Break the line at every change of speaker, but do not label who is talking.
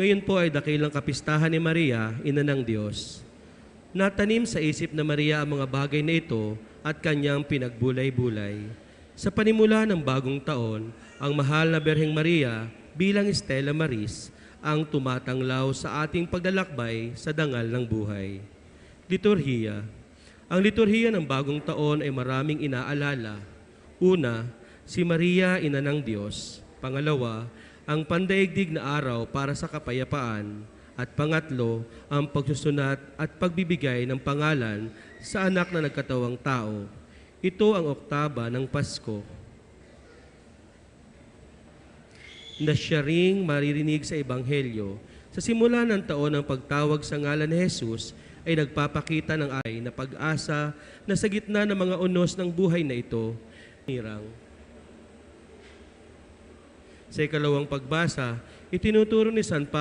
Ngayon po ay dakilang kapistahan ni Maria, ina ng Diyos. Natanim sa isip na Maria ang mga bagay na ito at kanyang pinagbulay-bulay. Sa panimula ng bagong taon, ang mahal na Berheng Maria bilang Stella Maris ang tumatanglaw sa ating paglalakbay sa dangal ng buhay. Liturhiya Ang liturhiya ng bagong taon ay maraming inaalala. Una, si Maria, ina ng Diyos. Pangalawa, ang pandaigdig na araw para sa kapayapaan. At pangatlo, ang pagsusunat at pagbibigay ng pangalan sa anak na nagkatawang tao. Ito ang oktaba ng Pasko. Na siya ring maririnig sa Ebanghelyo. Sa simula ng taon ng pagtawag sa ngalan ni Jesus, ay nagpapakita ng ay na pag-asa na sa gitna ng mga unos ng buhay na ito, nirang. Sa ikalawang pagbasa, itinuturo ni San Pablo